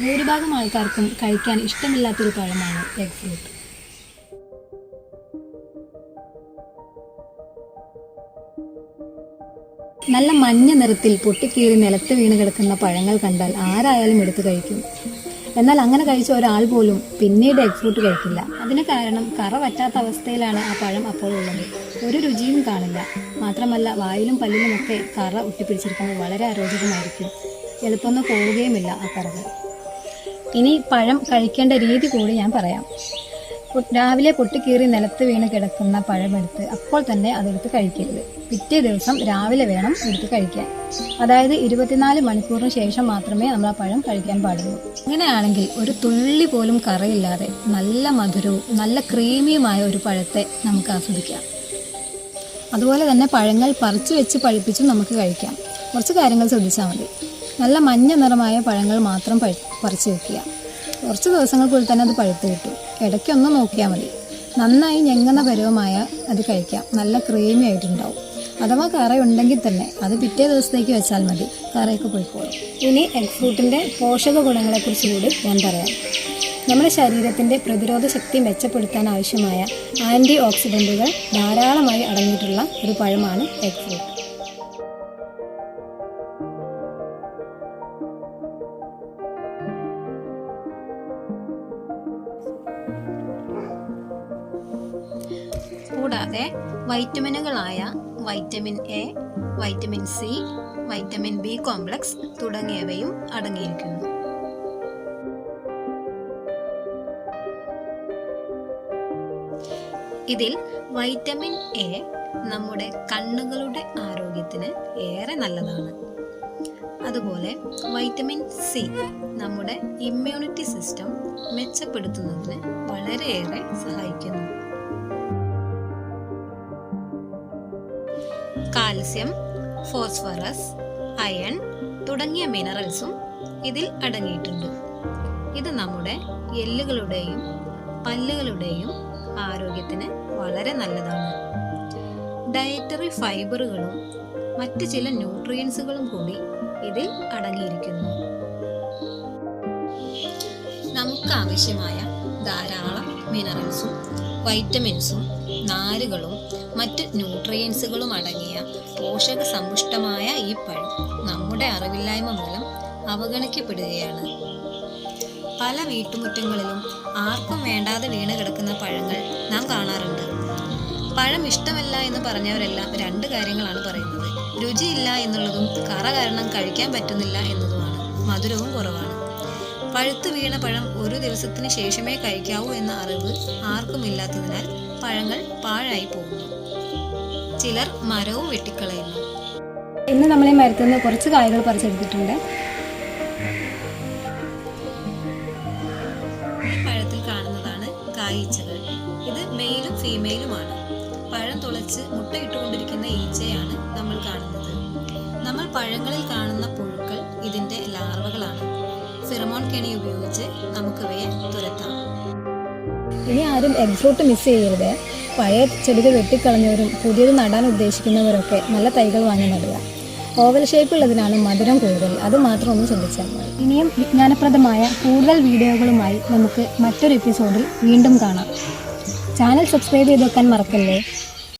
ഭൂരിഭാഗം ആൾക്കാർക്കും കഴിക്കാൻ ഇഷ്ടമില്ലാത്തൊരു പഴമാണ് എഗ് ഫ്രൂട്ട് നല്ല മഞ്ഞ നിറത്തിൽ പൊട്ടിക്കീറി നിലത്ത് വീണ് കിടക്കുന്ന പഴങ്ങൾ കണ്ടാൽ ആരായാലും എടുത്തു കഴിക്കും. എന്നാൽ അങ്ങനെ കഴിച്ച ഒരാൾ പോലും പിന്നീട് എഗ് ഫ്രൂട്ട് കഴിക്കില്ല. അതിന് കാരണം കറ പറ്റാത്ത അവസ്ഥയിലാണ് ആ പഴം അപ്പോൾ ഉള്ളത്. ഒരു രുചിയും കാണില്ല. മാത്രമല്ല വായിലും പല്ലിലുമൊക്കെ കറ ഒട്ടിപ്പിടിച്ചിരിക്കുന്നത് വളരെ അരോചകമായിരിക്കും. എളുപ്പമൊന്നും പോവുകയുമില്ല ആ കറകൾ. ഇനി പഴം കഴിക്കേണ്ട രീതി കൂടി ഞാൻ പറയാം. രാവിലെ പൊട്ടിക്കീറി നിലത്ത് വീണ് കിടക്കുന്ന പഴമെടുത്ത് അപ്പോൾ തന്നെ അതെടുത്ത് കഴിക്കരുത്. പിറ്റേ ദിവസം രാവിലെ വേണം എടുത്ത് കഴിക്കാൻ. അതായത് ഇരുപത്തിനാല് മണിക്കൂറിന് ശേഷം മാത്രമേ നമ്മൾ ആ പഴം കഴിക്കാൻ പാടുള്ളൂ. അങ്ങനെയാണെങ്കിൽ ഒരു തുള്ളി പോലും കറയില്ലാതെ നല്ല മധുരവും നല്ല ക്രീമിയുമായ ഒരു പഴത്തെ നമുക്ക് ആസ്വദിക്കാം. അതുപോലെ തന്നെ പഴങ്ങൾ പറിച്ചു വെച്ച് പഴുപ്പിച്ചും നമുക്ക് കഴിക്കാം. കുറച്ച് കാര്യങ്ങൾ ശ്രദ്ധിച്ചാൽ മതി. നല്ല മഞ്ഞ നിറമായ പഴങ്ങൾ മാത്രം പറിച്ചു വെക്കുക. കുറച്ച് ദിവസങ്ങൾക്കുള്ളിൽ തന്നെ അത് പഴുത്ത് കിട്ടും. ഇടയ്ക്കൊന്ന് നോക്കിയാൽ മതി. നന്നായി ഞെങ്ങുന്ന പരുവമായ അത് കഴിക്കാം. നല്ല ക്രീമി ആയിട്ടുണ്ടാവും. അഥവാ കറയുണ്ടെങ്കിൽ തന്നെ അത് പിറ്റേ ദിവസത്തേക്ക് വെച്ചാൽ മതി. കറയൊക്കെ പോയിക്കോളും. ഇനി എഗ് ഫ്രൂട്ടിന്റെ പോഷക ഗുണങ്ങളെക്കുറിച്ച് കൂടി ഞാൻ പറയാം. നമ്മുടെ ശരീരത്തിന്റെ പ്രതിരോധ ശക്തി മെച്ചപ്പെടുത്താൻ ആവശ്യമായ ആന്റി ഓക്സിഡന്റുകൾ ധാരാളമായി അടങ്ങിയിട്ടുള്ള ഒരു പഴമാണ് എഗ് ഫ്രൂട്ട് കൂടാതെ വൈറ്റമിനുകളായ vitamin A vitamin C vitamin B complex തുടങ്ങിയവയും അടങ്ങിയിരിക്കുന്നു. ഇതിൽ വൈറ്റമിൻ എ നമ്മുടെ കണ്ണുകളുടെ ആരോഗ്യത്തിന് ഏറെ നല്ലതാണ്. അതുപോലെ വൈറ്റമിൻ സി നമ്മുടെ ഇമ്മ്യൂണിറ്റി സിസ്റ്റം മെച്ചപ്പെടുത്തുന്നതിന് വളരെയേറെ സഹായിക്കുന്നു. കാൽസ്യം ഫോസ്ഫറസ് അയൺ തുടങ്ങിയ മിനറൽസും ഇതിൽ അടങ്ങിയിട്ടുണ്ട്. ഇത് നമ്മുടെ എല്ലുകളുടെയും പല്ലുകളുടെയും ആരോഗ്യത്തിന് വളരെ നല്ലതാണ്. ഡയറ്ററി ഫൈബറുകളും മറ്റ് ചില ന്യൂട്രിയൻസുകളും കൂടി ഇതിൽ അടങ്ങിയിരിക്കുന്നു. നമുക്ക് ആവശ്യമായ ധാരാളം മിനറൽസും വൈറ്റമിൻസും നാരുകളും മറ്റ് ന്യൂട്രിയൻസുകളും അടങ്ങിയ പോഷക സമ്പുഷ്ടമായ ഈ പഴം നമ്മുടെ അറിവില്ലായ്മ മൂലം അവഗണിക്കപ്പെടുകയാണ്. പല വീട്ടുമുറ്റങ്ങളിലും ആർക്കും വേണ്ടാതെ വീണ് കിടക്കുന്ന പഴങ്ങൾ നാം കാണാറുണ്ട്. പഴം ഇഷ്ടമല്ല എന്ന് പറഞ്ഞവരെല്ലാം രണ്ട് കാര്യങ്ങളാണ് പറയുന്നത്. രുചിയില്ല എന്നുള്ളതും കറ കാരണം കഴിക്കാൻ പറ്റുന്നില്ല എന്നതുമാണ്. മധുരവും കുറവാണ്. പഴുത്ത് വീണ പഴം ഒരു ദിവസത്തിന് ശേഷമേ കഴിക്കാവൂ എന്ന അറിവ് ആർക്കുമില്ലാത്തതിനാൽ പഴങ്ങൾ പാഴായി പോകുന്നു. ചിലർ മരവും വെട്ടിക്കളയുന്നു. ഇന്ന് നമ്മൾ ഈ മരത്തിൽ നിന്ന് കുറച്ച് കായകൾ പറിച്ചെടുത്തിട്ടുണ്ട്. ഈ പഴത്തിൽ കാണുന്നതാണ് കായീച്ചകൾ. ഇത് മെയിലും ഫീമെയിലുമാണ്. പഴം തുളച്ച് മുട്ടയിട്ടുകൊണ്ടിരിക്കുന്ന ഈച്ചയാണ് നമ്മൾ കാണുന്നത്. നമ്മൾ പഴങ്ങളിൽ കാണുന്ന പുഴുക്കൾ ഇതിന്റെ ലാർവകളാണ്. ഫിറമോൺ കെണി ഉപയോഗിച്ച് നമുക്കിവയെ തുരത്താം. ഇനി ആരും എഗ്സോട്ട് മിസ് ചെയ്യരുത്. പഴയ ചെടികൾ വെട്ടിക്കളഞ്ഞവരും പുതിയത് നടാൻ ഉദ്ദേശിക്കുന്നവരൊക്കെ നല്ല തൈകൾ വാങ്ങി നടുക. ഓവൽ ഷേപ്പുള്ളതിനാണ് മധുരം കൂടുതൽ. അത് മാത്രം ഒന്ന് ശ്രദ്ധിച്ചാൽ മതി. ഇനിയും വിജ്ഞാനപ്രദമായ കൂടുതൽ വീഡിയോകളുമായി നമുക്ക് മറ്റൊരു എപ്പിസോഡിൽ വീണ്ടും കാണാം. ചാനൽ സബ്സ്ക്രൈബ് ചെയ്ത് വെക്കാൻ മറക്കല്ലേ?